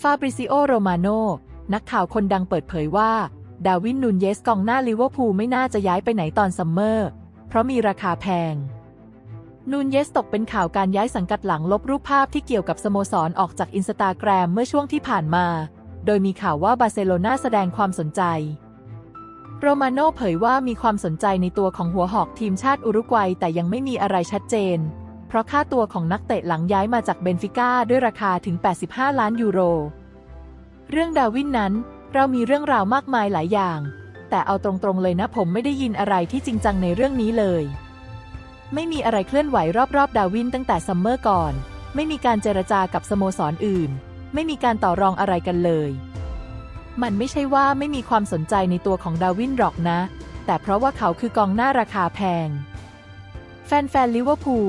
ฟาบริซิโอ โรมาโน นักข่าวคนดังเปิดเผยว่า ดาวินนูนเยสกองหน้าลิเวอร์พูลไม่น่าจะย้ายไปไหนตอนซัมเมอร์ เพราะมีราคาแพง นูนเยสตกเป็นข่าวการย้ายสังกัดหลังลบรูปภาพที่เกี่ยวกับสโมสรออกจากอินสตาแกรมเมื่อช่วงที่ผ่านมา โดยมีข่าวว่าบาร์เซโลนาแสดงความสนใจ โรมาโน่เผยว่ามีความสนใจในตัวของหัวหอกทีมชาติอุรุกวัยแต่ยังไม่มีอะไรชัดเจน เพราะค่าตัวของนักเตะหลังย้ายมาจากเบนฟิก้าด้วยราคาถึง 85 ล้านยูโร เรื่องดาวินนั้นเรามีเรื่องราวมากมายหลายอย่าง แต่เอาตรงๆเลยนะผมไม่ได้ยินอะไรที่จริงจังในเรื่องนี้เลย ไม่มีอะไรเคลื่อนไหวรอบๆ ดาวินตั้งแต่ซัมเมอร์ก่อน ไม่มีการเจรจากับสโมสรออื่น ไม่มีการต่อรองอะไรกันเลย มันไม่ใช่ว่าไม่มีความสนใจในตัวของดาวินหรอกนะ แต่เพราะว่าเขาคือกองหน้าราคาแพง แฟนๆลิเวอร์พูล